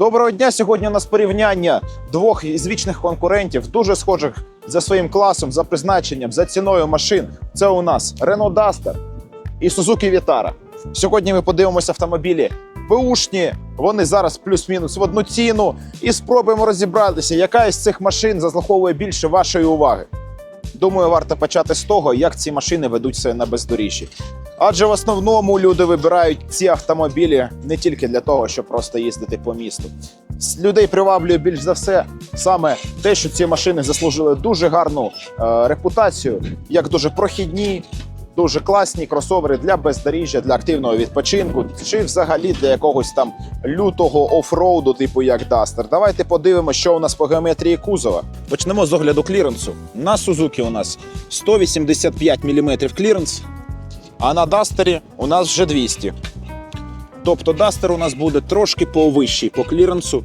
Доброго дня! Сьогодні у нас порівняння двох із вічних конкурентів, дуже схожих за своїм класом, за призначенням, за ціною машин. Це у нас Renault Duster і Suzuki Vitara. Сьогодні ми подивимося автомобілі беушні. Вони зараз плюс-мінус в одну ціну, і спробуємо розібратися, яка із цих машин заслуговує більше вашої уваги. Думаю, варто почати з того, як ці машини ведуть себе на бездоріжжі. Адже в основному люди вибирають ці автомобілі не тільки для того, щоб просто їздити по місту. Людей приваблює більш за все саме те, що ці машини заслужили дуже гарну е, репутацію, як дуже прохідні, дуже класні кросовери для бездоріжжя, для активного відпочинку, чи взагалі для якогось там лютого офроуду, типу як Duster. Давайте подивимося, що у нас по геометрії кузова. Почнемо з огляду кліренсу. На Suzuki у нас 185 мм кліренс, а на Дастері у нас вже 200. Тобто Дастер у нас буде трошки повищий по кліренсу.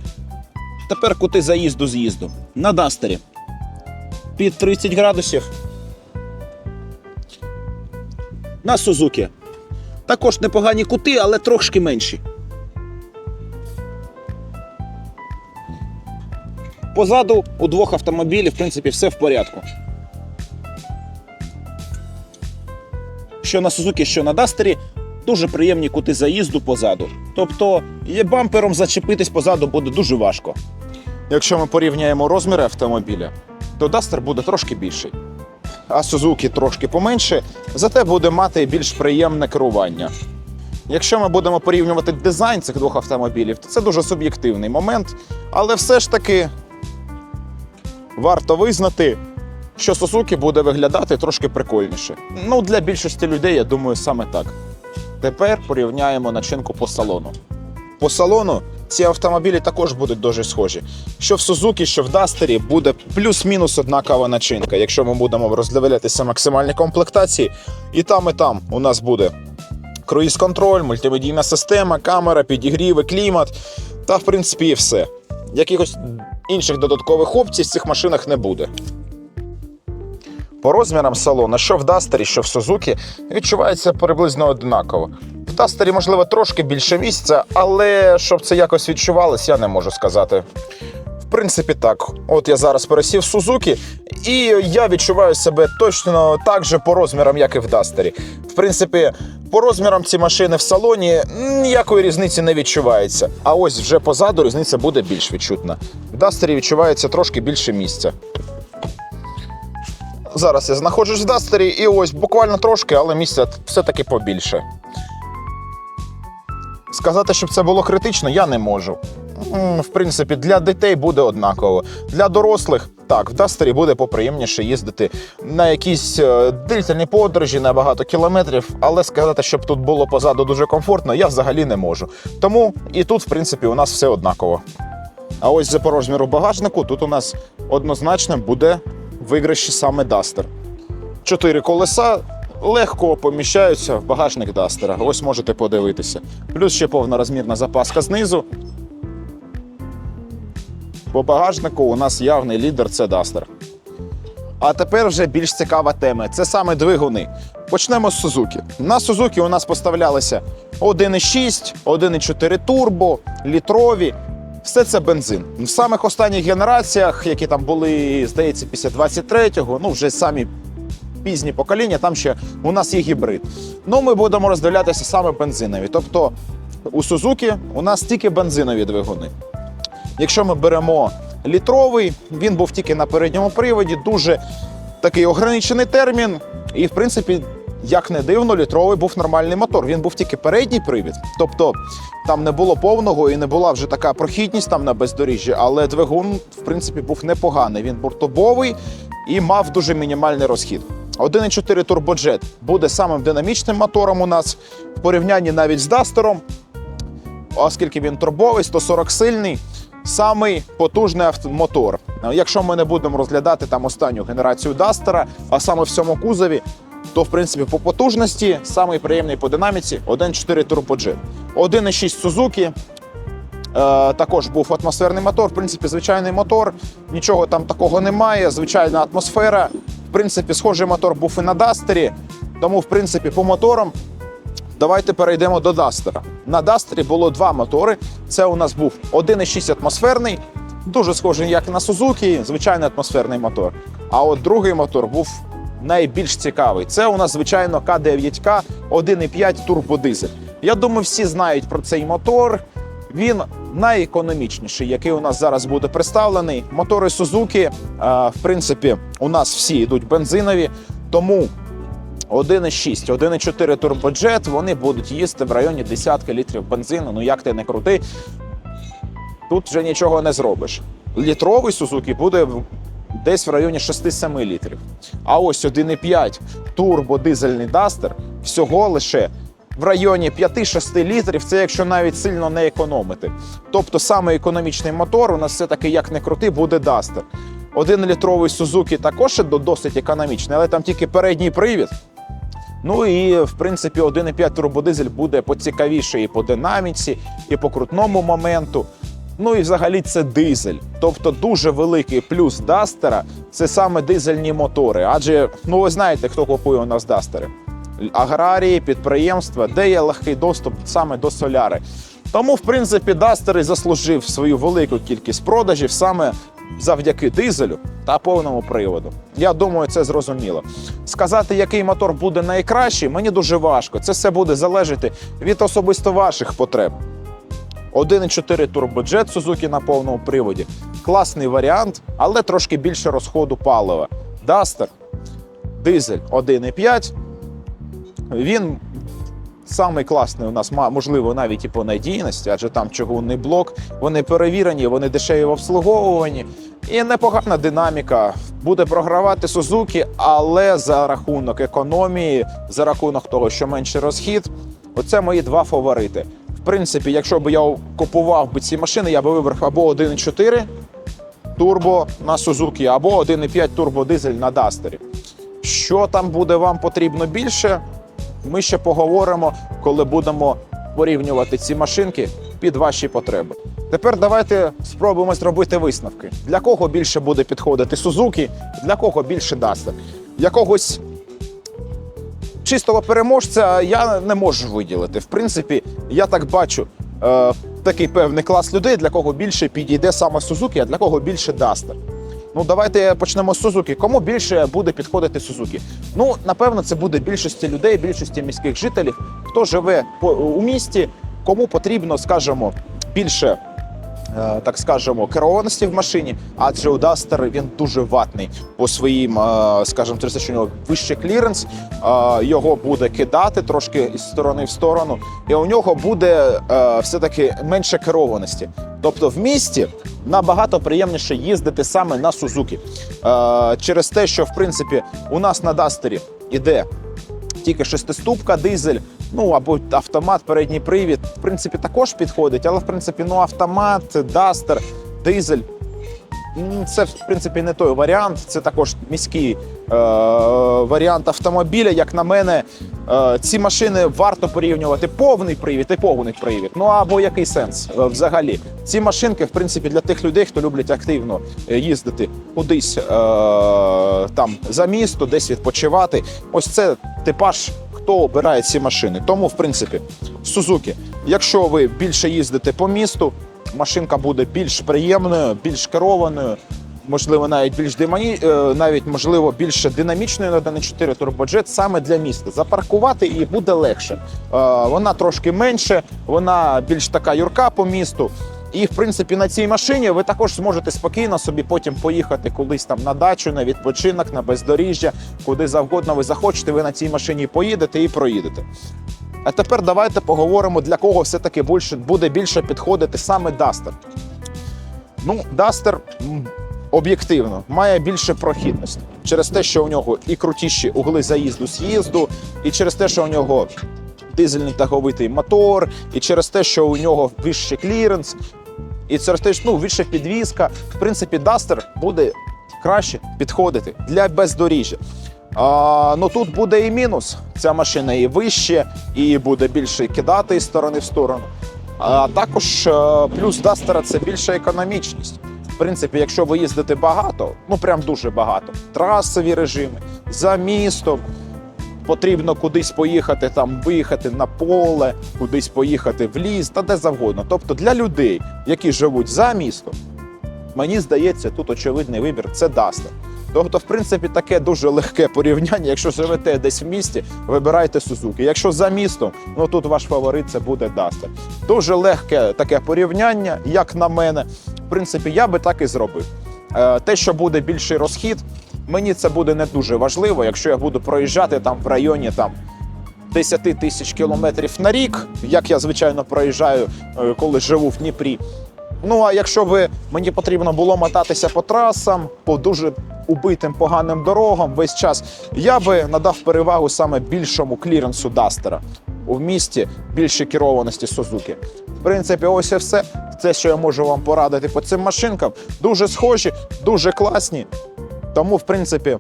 Тепер кути заїзду з'їзду. На Дастері під 30 градусів. На Сузуки. Також непогані кути, але трошки менші. Позаду у двох автомобілів, в принципі, все в порядку. Що на Сузуки, що на Дастері, дуже приємні кути заїзду позаду. Тобто є бампером зачепитись позаду буде дуже важко. Якщо ми порівняємо розміри автомобіля, то Дастер буде трошки більший, а Сузуки трошки поменше, зате буде мати більш приємне керування. Якщо ми будемо порівнювати дизайн цих двох автомобілів, то це дуже суб'єктивний момент, але все ж таки варто визнати, що Suzuki буде виглядати трошки прикольніше. Ну, для більшості людей, я думаю, саме так. Тепер порівняємо начинку по салону. По салону ці автомобілі також будуть дуже схожі. Що в Suzuki, що в Дастері буде плюс-мінус однакова начинка. Якщо ми будемо роздивлятися максимальні комплектації, і там, і там у нас буде круїз-контроль, мультимедійна система, камера, підігріви, клімат та, в принципі, і все. Якихось інших додаткових опцій в цих машинах не буде. По розмірам салона, що в Дастері, що в Сузукі, відчувається приблизно однаково. В Дастері, можливо, трошки більше місця, але щоб це якось відчувалось, я не можу сказати. В принципі, так. От я зараз пересів Сузукі, і я відчуваю себе точно так же по розмірам, як і в Дастері. В принципі, по розмірам ці машини в салоні ніякої різниці не відчувається. А ось вже позаду різниця буде більш відчутна. В Дастері відчувається трошки більше місця. Зараз я знаходжусь в Дастері, і ось буквально трошки, але місця все-таки побільше. Сказати, щоб це було критично, я не можу. В принципі, для дітей буде однаково. Для дорослих так, в Дастері буде поприємніше їздити на якісь е, длительні подорожі на багато кілометрів, але сказати, щоб тут було позаду дуже комфортно, я взагалі не можу. Тому і тут, в принципі, у нас все однаково. А ось за по розміру багажнику тут у нас однозначно буде виграші саме Дастер. Чотири колеса легко поміщаються в багажник Дастера. Ось можете подивитися. Плюс ще повнорозмірна запаска знизу. По багажнику у нас явний лідер це Дастер. А тепер вже більш цікава тема. Це саме двигуни. Почнемо з Suzuki. На Suzuki у нас поставлялися 1,6, 1,4 турбо, літрові. Все це бензин. В самих останніх генераціях, які там були, здається, після 23-го, ну вже самі пізні покоління, там ще у нас є гібрид. Ну, ми будемо роздивлятися саме бензинові. Тобто у Suzuki у нас тільки бензинові двигуни. Якщо ми беремо літровий, він був тільки на передньому приводі, дуже такий ограничений термін. І, в принципі, як не дивно, літровий був нормальний мотор. Він був тільки передній привід. Тобто там не було повного і не була вже така прохідність там на бездоріжжі, але двигун, в принципі, був непоганий. Він був турбовий і мав дуже мінімальний розхід. 1,4 турбоджет буде самим динамічним мотором у нас в порівнянні навіть з Дастером оскільки він турбовий, 140 сильний, самий потужний автомотор. Якщо ми не будемо розглядати там останню генерацію Дастера, а саме в цьому кузові, то в принципі по потужності самий приємний по динаміці 1.4 турбоджет. 1.6 Suzuki. Також був атмосферний мотор. В принципі, звичайний мотор, нічого там такого немає. Звичайна атмосфера. В принципі, схожий мотор був і на Дастері. Тому, в принципі, по моторам давайте перейдемо до Дастера. На Дастері було два мотори. Це у нас був 1,6 атмосферний, дуже схожий як на Сузуки, звичайний атмосферний мотор. А от другий мотор був найбільш цікавий. Це у нас, звичайно, К9К 1,5 турбодизель. Я думаю, всі знають про цей мотор. Він найекономічніший, який у нас зараз буде представлений. Мотори Suzuki, е, в принципі, у нас всі йдуть бензинові, тому 1,6, 1,4 турбоджет, вони будуть їсти в районі десятки літрів бензину. Ну як ти не крути, тут вже нічого не зробиш. Літровий Suzuki буде десь в районі 6-7 літрів. А ось 1,5 турбодизельний Дастер всього лише в районі 5-6 літрів. Це якщо навіть сильно не економити. Тобто саме економічний мотор у нас все-таки як не крути, буде Дастер. Один літровий Suzuki також досить економічний, але там тільки передній привід. Ну і в принципі 1,5 турбодизель буде поцікавіше і по динаміці, і по крутному моменту. Ну і взагалі це дизель. Тобто дуже великий плюс Дастера це саме дизельні мотори. Адже ну ви знаєте, хто купує у нас Дастери. Аграрії, підприємства, де є легкий доступ саме до соляри. Тому, в принципі, Дастер і заслужив свою велику кількість продажів саме завдяки дизелю та повному приводу. Я думаю, це зрозуміло. Сказати, який мотор буде найкращий, мені дуже важко. Це все буде залежати від особисто ваших потреб. 1,4 турбоджет Suzuki на повному приводі. Класний варіант, але трошки більше розходу палива. Duster, дизель 1,5. Він самий класний у нас, можливо, навіть і по надійності, адже там чугунний блок. Вони перевірені, вони дешеві в обслуговуванні. І непогана динаміка. Буде програвати Suzuki, але за рахунок економії, за рахунок того, що менший розхід. Оце мої два фаворити. Принципі, якщо б я купував би ці машини, я би вибрав або 1,4 турбо на Suzuki, або 1,5 турбодизель на Дастері. Що там буде вам потрібно більше, ми ще поговоримо, коли будемо порівнювати ці машинки під ваші потреби. Тепер давайте спробуємо зробити висновки. Для кого більше буде підходити Suzuki, для кого більше Duster. Якогось чистого переможця я не можу виділити. В принципі, я так бачу е, такий певний клас людей, для кого більше підійде саме Сузуки, а для кого більше Дастер. Ну, давайте почнемо з Сузуки. Кому більше буде підходити Сузуки? Ну, напевно, це буде більшості людей, більшості міських жителів, хто живе у місті, кому потрібно, скажімо, більше. Е, Так скажемо, керованості в машині, адже у Duster він дуже ватний по своїм, е, скажімо, через те, що у нього вищий кліренс, е, його буде кидати трошки із сторони в сторону, і у нього буде все-таки менше керованості. Тобто в місті набагато приємніше їздити саме на Сузуки. Е, через те, що в принципі у нас на Дастері іде тільки шестиступка, дизель, ну або автомат, передній привід. В принципі, також підходить, але в принципі, ну автомат, Дастер, дизель. Це в принципі не той варіант. Це також міський е, варіант автомобіля. Як на мене, е, ці машини варто порівнювати повний привід і повний привід. Ну або який сенс е, взагалі? Ці машинки, в принципі, для тих людей, хто люблять активно е, їздити кудись е, там за місто, десь відпочивати. Ось це типаж, хто обирає ці машини. Тому, в принципі, Suzuki, якщо ви більше їздите по місту, машинка буде більш приємною, більш керованою. Можливо, навіть більш димані, е, навіть можливо більше динамічною на 1.4 турбоджет саме для міста. Запаркувати її буде легше. Е, Вона трошки менше, вона більш така юрка по місту. І в принципі на цій машині ви також зможете спокійно собі потім поїхати кудись там на дачу, на відпочинок, на бездоріжжя, куди завгодно ви захочете. Ви на цій машині поїдете і проїдете. А тепер давайте поговоримо, для кого все-таки буде більше підходити саме Duster. Ну, Duster об'єктивно має більше прохідності через те, що у нього і крутіші угли заїзду з'їзду, і через те, що у нього дизельний таговитий мотор, і через те, що у нього вищий кліренс, і те, ну, вища підвізка. В принципі, Duster буде краще підходити для бездоріжжя. А, ну тут буде і мінус. Ця машина і вище, і буде більше кидати із сторони в сторону. А також е, плюс Дастера це більша економічність. В принципі, якщо ви їздите багато, ну прям дуже багато, трасові режими за містом, потрібно кудись поїхати, там виїхати на поле, кудись поїхати в ліс та де завгодно. Тобто для людей, які живуть за містом, мені здається, тут очевидний вибір це Duster. Тобто, в принципі, таке дуже легке порівняння. Якщо живете десь в місті, вибирайте Suzuki. Якщо за містом, ну тут ваш фаворит це буде Duster. Дуже легке таке порівняння, як на мене. В принципі, я би так і зробив. Е, Те, що буде більший розхід, мені це буде не дуже важливо, якщо я буду проїжджати там в районі там 10 тисяч кілометрів на рік, як я звичайно проїжджаю, е, коли живу в Дніпрі. Ну а якщо би мені потрібно було мотатися по трасам, по дуже убитим поганим дорогам весь час, я би надав перевагу саме більшому кліренсу Дастера у місті більше керованості Сузуки. В принципі, ось і все. Це, що я можу вам порадити по цим машинкам. Дуже схожі, дуже класні. Тому, в принципі,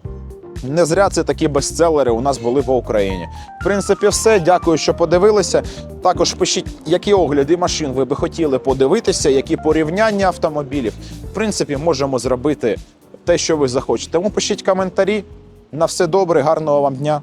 не зря це такі бестселери у нас були в Україні. В принципі, все. Дякую, що подивилися. Також пишіть, які огляди машин ви би хотіли подивитися, які порівняння автомобілів. В принципі, можемо зробити те, що ви захочете. Тому пишіть коментарі. На все добре, гарного вам дня.